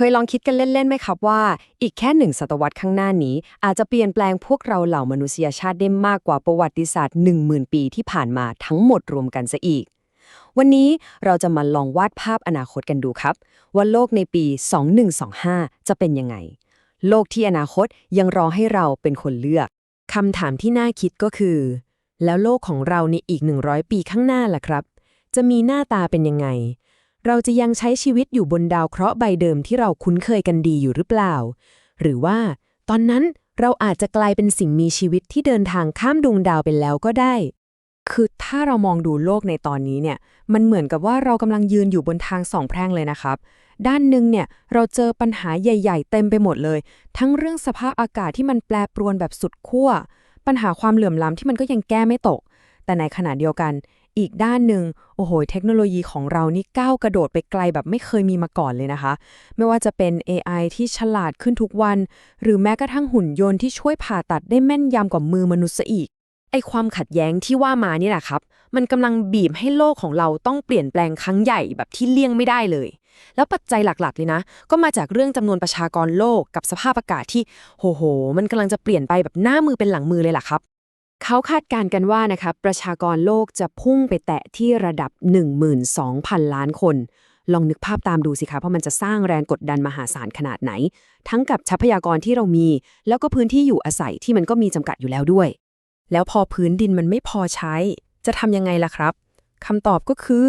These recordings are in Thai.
เคยลองคิดกันเล่นๆไหมครับว่า อีกแค่หนึ่งศตวรรษข้างหน้านี้ อาจจะเปลี่ยนแปลงพวกเราเหล่ามนุษยชาติได้มากกว่าประวัติศาสตร์ 10,000 ปีที่ผ่านมาทั้งหมดรวมกันซะอีก วันนี้เราจะมาลองวาดภาพอนาคตกันดูครับ ว่าโลกในปี 2125 จะเป็นยังไง โลกที่อนาคตยังรอให้เราเป็นคนเลือกคำถามที่น่าคิดก็คือ แล้วโลกของเราในอีก 100 ปีข้างหน้าล่ะครับ จะมีหน้าตาเป็นยังไง เราจะยังใช้ชีวิตอยู่บนดาวเคราะห์ใบเดิมที่เราคุ้นเคยกันดีอยู่หรือเปล่า หรือว่า ตอนนั้นเราอาจจะกลายเป็นสิ่งมีชีวิตที่เดินทางข้ามดวงดาวไปแล้วก็ได้ คือถ้าเรามองดูโลกในตอนนี้เนี่ย มันเหมือนกับว่าเรากำลังยืนอยู่บนทางสองแพร่งเลยนะครับ ด้านหนึ่งเนี่ยเราเจอปัญหาใหญ่ ๆ เต็มไปหมดเลย ทั้งเรื่องสภาพอากาศที่มันแปรปรวนแบบสุดขั้ว ปัญหาความเหลื่อมล้ำที่มันก็ยังแก้ไม่ตก แต่ในขณะเดียวกัน อีกด้านหนึ่งโอ้โห เทคโนโลยีของเรานี่ก้าวกระโดดไปไกลแบบไม่เคยมีมาก่อนเลยนะคะ ไม่ว่าจะเป็น AI ที่ฉลาดขึ้นทุกวัน หรือแม้กระทั่งหุ่นยนต์ที่ช่วยผ่าตัดได้แม่นยำกว่ามือมนุษย์ซะอีกไอความขัดแย้งที่ว่ามานี่แหละครับ มันกำลังบีบให้โลกของเราต้องเปลี่ยนแปลงครั้งใหญ่แบบที่เลี่ยงไม่ได้เลย แล้วปัจจัยหลักๆเลยนะ ก็มาจากเรื่องจำนวนประชากรโลกกับสภาพอากาศที่โหโห มันกำลังจะเปลี่ยนไปแบบหน้ามือเป็นหลังมือเลยล่ะครับ เขาคาดการณ์กันว่านะครับประชากรโลกจะพุ่งไปแตะที่ระดับ 12,000 ล้านคน ลองนึกภาพตามดูสิคะว่าะมันจะสร้างแรงกดดันมหาศาลขนาดไหน ทั้งกับทรัพยากรที่เรามี แล้วก็พื้นที่อยู่อาศัยที่มันก็มีจำกัดอยู่แล้วด้วย แล้วพอพื้นดินมันไม่พอใช้ จะทำยังไงล่ะครับคำตอบก็คือ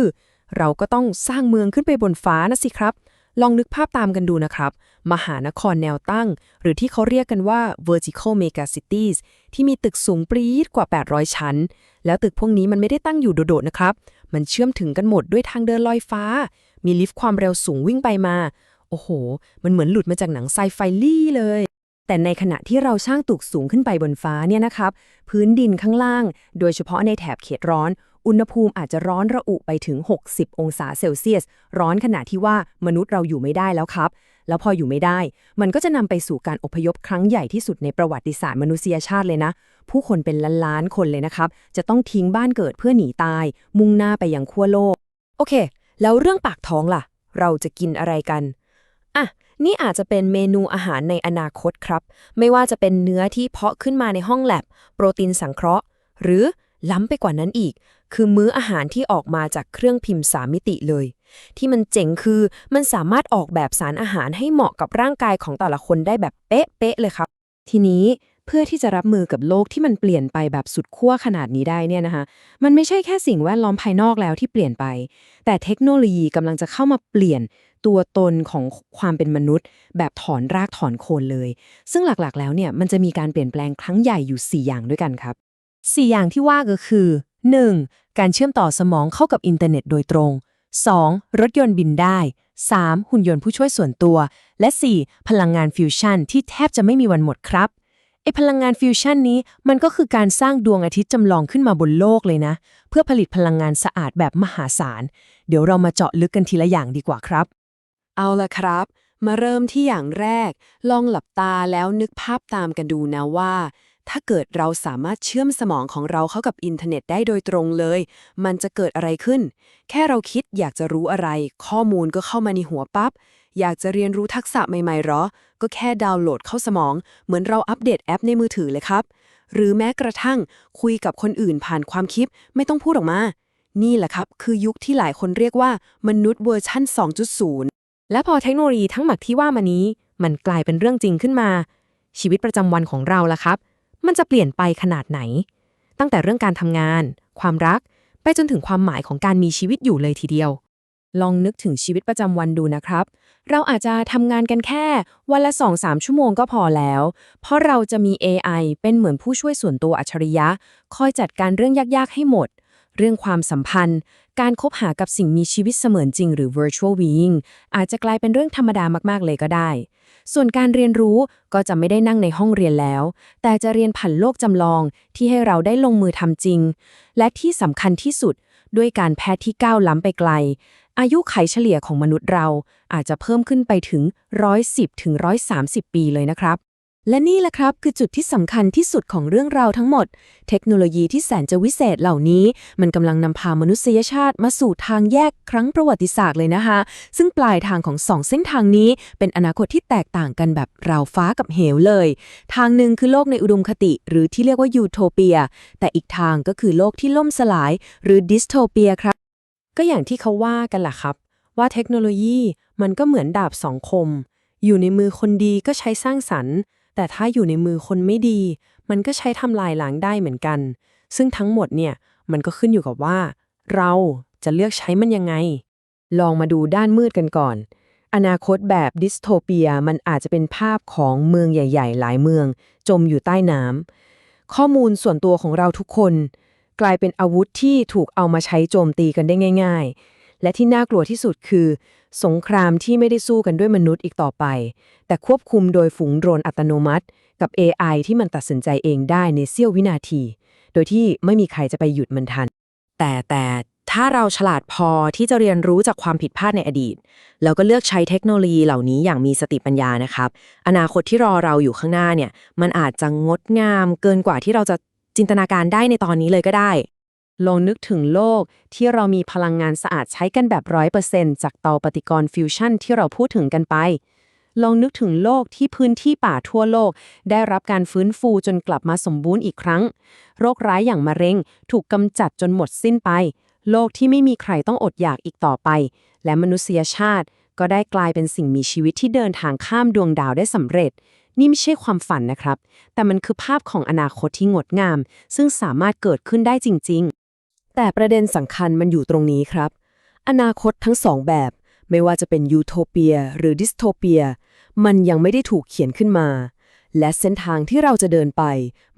เราก็ต้องสร้างเมืองขึ้นไปบนฟ้านะสิครับ ลองนึกภาพตามกันดูนะครับ มหานครแนวตั้ง หรือที่เขาเรียกกันว่า vertical mega cities ที่มีตึกสูงปรี๊ดกว่า 800 ชั้น แล้วตึกพวกนี้มันไม่ได้ตั้งอยู่โดดๆนะครับ มันเชื่อมถึงกันหมดด้วยทางเดินลอยฟ้า มีลิฟต์ความเร็วสูงวิ่งไปมา โอ้โห มันเหมือนหลุดมาจากหนังไซไฟลี่เลย แต่ในขณะที่เราสร้างตึกสูงขึ้นไปบนฟ้าเนี่ยนะครับ พื้นดินข้างล่าง โดยเฉพาะในแถบเขตร้อน อุณหภูมิอาจจะร้อนระอุไปถึง 60 องศาเซลเซียส ร้อนขนาดที่ว่ามนุษย์เราอยู่ไม่ได้แล้วครับ แล้วพออยู่ไม่ได้ มันก็จะนำไปสู่การอพยพครั้งใหญ่ที่สุดในประวัติศาสตร์มนุษยชาติเลยนะ ผู้คนเป็นล้านๆคนเลยนะครับ จะต้องทิ้งบ้านเกิดเพื่อหนีตาย มุ่งหน้าไปยังขั้วโลก โอเค แล้วเรื่องปากท้องล่ะ เราจะกินอะไรกันอะนี่อาจจะเป็นเมนูอาหารในอนาคตครับ ไม่ว่าจะเป็นเนื้อที่เพาะขึ้นมาในห้องแลบ โปรตีนสังเคราะห์ หรือ ล้ำไปกว่านั้นอีก คือมื้ออาหารที่ออกมาจากเครื่องพิมพ์สามมิติเลย ที่มันเจ๋งคือมันสามารถออกแบบสารอาหารให้เหมาะกับร่างกายของแต่ละคนได้แบบเป๊ะๆเลยครับ ทีนี้เพื่อที่จะรับมือกับโลกที่มันเปลี่ยนไปแบบสุดขั้วขนาดนี้ได้เนี่ยนะคะมันไม่ใช่แค่สิ่งแวดล้อมภายนอกแล้วที่เปลี่ยนไป แต่เทคโนโลยีกำลังจะเข้ามาเปลี่ยนตัวตนของความเป็นมนุษย์ แบบถอนรากถอนโคนเลย ซึ่งหลักๆ แล้วเนี่ยมันจะมีการเปลี่ยนแปลงครั้งใหญ่อยู่ 4 อย่างด้วยกันครับ 4อย่างที่ว่าก็คือ 1. การเชื่อมต่อสมองเข้ากับอินเทอร์เน็ตโดยตรง 2. รถยนต์บินได้ 3. หุ่นยนต์ผู้ช่วยส่วนตัว และ 4. พลังงานฟิวชั่นที่แทบจะไม่มีวันหมดครับไอพลังงานฟิวชั่นนี้มันก็คือการสร้างดวงอาทิตย์จำลองขึ้นมาบนโลกเลยนะ เพื่อผลิตพลังงานสะอาดแบบมหาศาล เดี๋ยวเรามาเจาะลึกกันทีละอย่างดีกว่าครับ เอาละครับ มาเริ่มที่อย่างแรก ลองหลับตาแล้วนึกภาพตามกันดูนะว่า ถ้าเกิดเราสามารถเชื่อมสมองของเราเข้ากับอินเทอร์เน็ตได้โดยตรงเลย มันจะเกิดอะไรขึ้น แค่เราคิดอยากจะรู้อะไร ข้อมูลก็เข้ามาในหัวปับ๊บ อยากจะเรียนรู้ทักษะใหม่ๆหรอ ก็แค่ดาวน์โหลดเข้าสมอง เหมือนเราอัปเดตแอปในมือถือเลยครับ หรือแม้กระทั่งคุยกับคนอื่นผ่านความคิด ไม่ต้องพูดออกมา นี่แหละครับ คือยุคที่หลายคนเรียกว่า มนุษย์เวอร์ชั่น 2.0 และพอเทคโนโลยีทั้งหมดที่ว่ามานี้ มันกลายเป็นเรื่องจริงขึ้นมา ชีวิตประจำวันของเราล่ะครับ มันจะเปลี่ยนไปขนาดไหน ตั้งแต่เรื่องการทำงาน ความรัก ไปจนถึงความหมายของการมีชีวิตอยู่เลยทีเดียว ลองนึกถึงชีวิตประจำวันดูนะครับ เราอาจจะทำงานกันแค่ วันละ 2-3 ชั่วโมงก็พอแล้ว เพราะเราจะมี AI เป็นเหมือนผู้ช่วยส่วนตัวอัจฉริยะ คอยจัดการเรื่องยากๆให้หมด เรื่องความสัมพันธ์ การคบหากับสิ่งมีชีวิตเสมือนจริงหรือ virtual being อาจจะกลายเป็นเรื่องธรรมดามากๆเลยก็ได้ ส่วนการเรียนรู้ก็จะไม่ได้นั่งในห้องเรียนแล้ว แต่จะเรียนผ่านโลกจำลองที่ให้เราได้ลงมือทำจริง และที่สำคัญที่สุด ด้วยการแพทย์ที่ก้าวล้ำไปไกล อายุไขเฉลี่ยของมนุษย์เราอาจจะเพิ่มขึ้นไปถึง 110ถึง130 ปีเลยนะครับ และนี่แหละครับคือจุดที่สำคัญที่สุดของเรื่องราวทั้งหมด เทคโนโลยีที่แสนจะวิเศษเหล่านี้ มันกำลังนำพามนุษยชาติมาสู่ทางแยกครั้งประวัติศาสตร์เลยนะคะ ซึ่งปลายทางของสองเส้นทางนี้ เป็นอนาคตที่แตกต่างกันแบบราวฟ้ากับเหวเลย ทางหนึ่งคือโลกในอุดมคติ หรือที่เรียกว่ายูโทเปีย แต่อีกทางก็คือโลกที่ล่มสลาย หรือดิสโทเปียครับ ก็อย่างที่เขาว่ากันแหละครับ ว่าเทคโนโลยีมันก็เหมือนดาบสองคม อยู่ในมือคนดีก็ใช้สร้างสรรค์ แต่ถ้าอยู่ในมือคนไม่ดี มันก็ใช้ทำลายล้างได้เหมือนกัน ซึ่งทั้งหมดเนี่ยมันก็ขึ้นอยู่กับว่า เราจะเลือกใช้มันยังไง ลองมาดูด้านมืดกันก่อน อนาคตแบบดิสโทเปียมันอาจจะเป็นภาพของเมืองใหญ่ ๆ หลายเมือง จมอยู่ใต้น้ำข้อมูลส่วนตัวของเราทุกคน กลายเป็นอาวุธที่ถูกเอามาใช้โจมตีกันได้ง่าย ๆ และที่น่ากลัวที่สุดคือ สงครามที่ไม่ได้สู้กันด้วยมนุษย์อีกต่อไป แต่ควบคุมโดยฝูงโดรนอัตโนมัติ กับ AI ที่มันตัดสินใจเองได้ในเสี้ยววินาที โดยที่ไม่มีใครจะไปหยุดมันทัน แต่แต่ถ้าเราฉลาดพอที่จะเรียนรู้จากความผิดพลาดในอดีต แล้วก็เลือกใช้เทคโนโลยีเหล่านี้อย่างมีสติปัญญานะครับ อนาคตที่รอเราอยู่ข้างหน้าเนี่ย มันอาจจะงดงามเกินกว่าที่เราจะจินตนาการได้ในตอนนี้เลยก็ได้ ลองนึกถึงโลกที่เรามีพลังงานสะอาดใช้กันแบบร้อยเปอร์เซ็นจากเตาปฏิกรณ์ฟิวชั่นที่เราพูดถึงกันไป ลองนึกถึงโลกที่พื้นที่ป่าทั่วโลก ได้รับการฟื้นฟูจนกลับมาสมบูรณ์อีกครั้ง โรคร้ายอย่างมะเร็ง ถูกกำจัดจนหมดสิ้นไป โลกที่ไม่มีใครต้องอดอยากอีกต่อไป และมนุษยชาติก็ได้กลายเป็นสิ่งมีชีวิตที่เดินทางข้ามดวงดาวได้สำเร็จ นี่ไม่ใช่ความฝันนะครับ แต่มันคือภาพของอนาคตที่งดงาม ซึ่งสามารถเกิดขึ้นได้จริง ๆ แต่ประเด็นสำคัญมันอยู่ตรงนี้ครับ อนาคตทั้งสองแบบ ไม่ว่าจะเป็นยูโทเปียหรือดิสโทเปีย มันยังไม่ได้ถูกเขียนขึ้นมา และเส้นทางที่เราจะเดินไป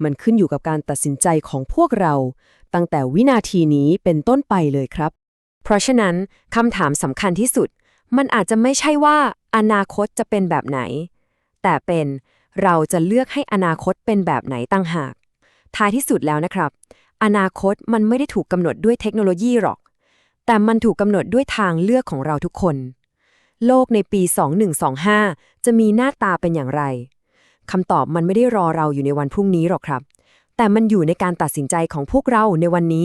มันขึ้นอยู่กับการตัดสินใจของพวกเรา ตั้งแต่วินาทีนี้เป็นต้นไปเลยครับ เพราะฉะนั้นคำถามสำคัญที่สุด มันอาจจะไม่ใช่ว่าอนาคตจะเป็นแบบไหน แต่เป็นเราจะเลือกให้อนาคตเป็นแบบไหนตั้งหาก ท้ายที่สุดแล้วนะครับ อนาคตมันไม่ได้ถูกกำหนดด้วยเทคโนโลยีหรอก แต่มันถูกกำหนดด้วยทางเลือกของเราทุกคน โลกในปี 2125 จะมีหน้าตาเป็นอย่างไรคำตอบมันไม่ได้รอเราอยู่ในวันพรุ่งนี้หรอกครับ แต่มันอยู่ในการตัดสินใจของพวกเราในวันนี้